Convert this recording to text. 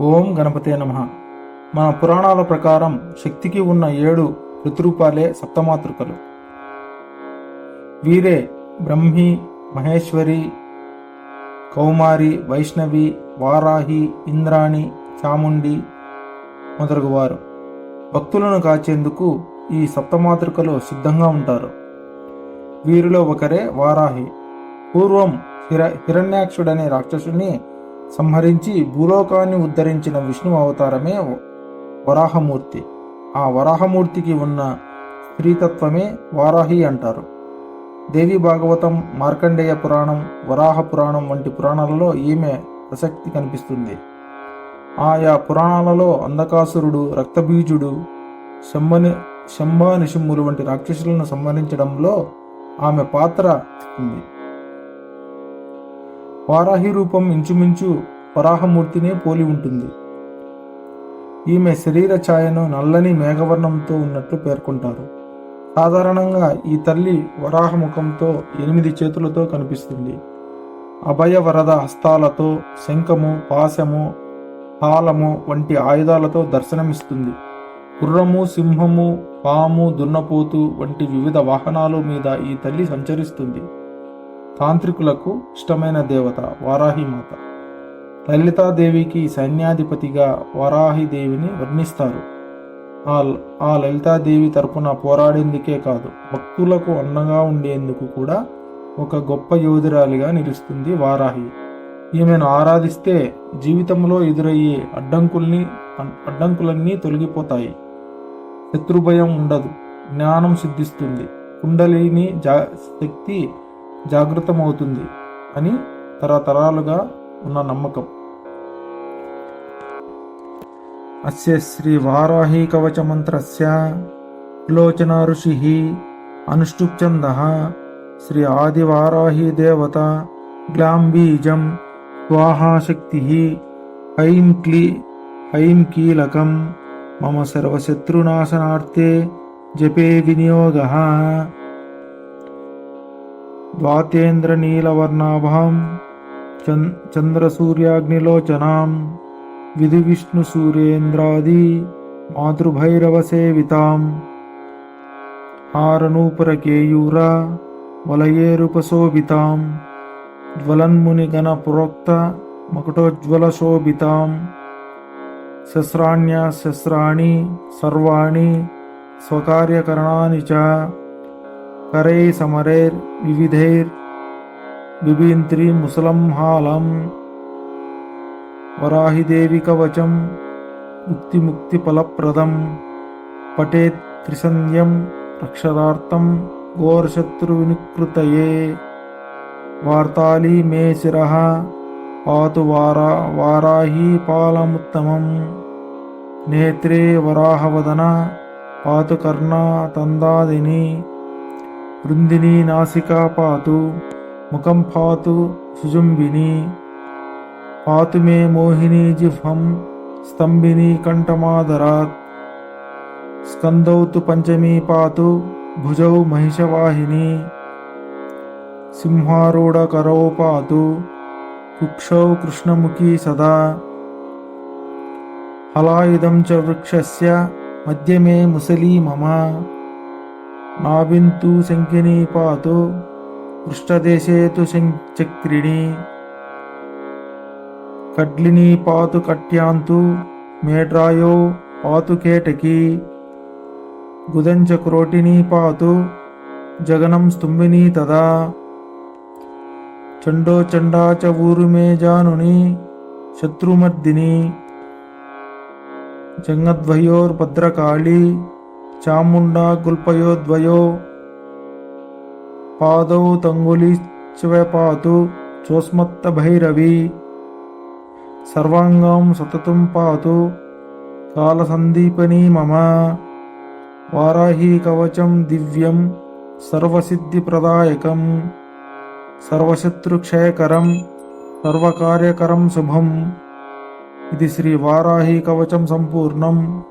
ఓం గణపతే నమ. మన పురాణాల ప్రకారం శక్తికి ఉన్న ఏడు ఋతురూపాలే సప్తమాతృకలు. వీరే బ్రహ్మి మహేశ్వరి కౌమారి వైష్ణవి వారాహి ఇంద్రాణి చాముండి మొదలగువారు. భక్తులను కాచేందుకు ఈ సప్తమాతృకలు సిద్ధంగా ఉంటారు. వీరిలో ఒకరే వారాహి. పూర్వం హిర హిరణ్యాక్షుడనే రాక్షసుని సంహరించి భూలోకాన్ని ఉద్ధరించిన విష్ణు అవతారమే వరాహమూర్తి. ఆ వరాహమూర్తికి ఉన్న స్త్రీతత్వమే వారాహి అంటారు. దేవి భాగవతం మార్కండేయ పురాణం వరాహ పురాణం వంటి పురాణాలలో ఈమె ప్రసక్తి కనిపిస్తుంది. ఆయా పురాణాలలో అంధకాసురుడు రక్తబీజుడు శంభని శంభ వంటి రాక్షసులను సంహరించడంలో ఆమె పాత్ర ఉంది. వారాహి రూపం ఇంచుమించు వరాహమూర్తినే పోలి ఉంటుంది. ఈమె శరీర ఛాయను నల్లని మేఘవర్ణంతో ఉన్నట్లు పేర్కొంటారు. సాధారణంగా ఈ తల్లి వరాహముఖంతో ఎనిమిది చేతులతో కనిపిస్తుంది. అభయ వరద హస్తాలతో శంఖము పాశము హాలము వంటి ఆయుధాలతో దర్శనమిస్తుంది. గుర్రము సింహము పాము దున్నపోతు వంటి వివిధ వాహనాలు మీద ఈ తల్లి సంచరిస్తుంది. తాంత్రికులకు ఇష్టమైన దేవత వారాహిమాత లలితాదేవికి సైన్యాధిపతిగా వారాహిదేవిని వర్ణిస్తారు. ఆ ఆ లలితాదేవి తరపున పోరాడేందుకే కాదు భక్తులకు అండగా ఉండేందుకు కూడా ఒక గొప్ప యోధురాలిగా నిలుస్తుంది వారాహి. ఈమెను ఆరాధిస్తే జీవితంలో ఎదురయ్యే అడ్డంకుల్ని అడ్డంకులన్నీ తొలగిపోతాయి. శత్రుభయం ఉండదు జ్ఞానం సిద్ధిస్తుంది. కుండలిని జా శక్తి జాగృతమవుతుంది అని తరతరాలుగా ఉన్న నమ్మకం. అస్య శ్రీ వారాహి కవచమంత్రస్య విలోచన ఋషి అనుష్టుప్చంద శ్రీ ఆదివారాహి దేవత గ్లాంబీజం స్వాహాశక్తి ఐం క్లీ ఐం కీలకం మమ సర్వశత్రునాశనార్థే జపే వినియోగ ద్వాతేంద్రనీలవర్ణాభాం చన్ చంద్రసూర్యాగ్నిలోచనాం విధువిష్ణుసూరేంద్రాది మాతృభైరవసేవితాం హారనూపురకేయూర వలయేరుపశోభితాం జ్వలన్మునిగణపురోక్త మకుటోజ్వలశోభితాం శస్రాణ్యా శస్రాణి సర్వాణి స్వకార్యకరణాని చ కరై సమరైర్ వివిధైర్ బిబీంత్రి ముసలం హాలం వరాహిదేవి కవచం ముక్తిముక్తి పఠేత్ త్రిసంధ్యం రక్షరార్థం ఘోరశత్రువినికృతయే వార్తాళీ మే శిర పాతు వారా వారాహీ పాలముత్తమం నేత్రే వరాహవదన పాతు रुन्दिनी नासिका पातु मुखं पातु सुजुम्बिनी। पातु मे मोहिनी जिह्वं स्तम्भिनी कण्ठमादरात्। स्कन्दौ तु पञ्चमी पातु भुजौ महिषवाहिनी। सिंहारूढकरौ पातु कुक्षौ कृष्णमुखी सदा। हलायुधं च वृक्षस्य मध्ये मे मुसली मम। నాభింతు శంఖిని పాతు పృష్ఠదేశే తు చక్రిణి కడ్లిని పాతు కట్యాంతు మేడ్రాయో పాతు కేటకి గుదంచ క్రోటిని పాతు జగనం స్తుంబిని తదా చండో చండా చ ఊరుమే జానుని శత్రుమర్దిని జంగద్వయోర్భద్రకాళీ చాముండా గుల్పయో ద్వయో పాదౌ తంగులి తంగులిశ్చపాతు చోస్మత్త భైరవి సర్వాంగం సతతం పాతు కాలసందీపని మమ. వారాహీ కవచం దివ్యం సర్వసిద్ధిప్రదాయకం. సర్వశత్రుక్షయకరం సర్వకార్యకరం శుభం. ఇది శ్రీ వారాహి కవచం సంపూర్ణం.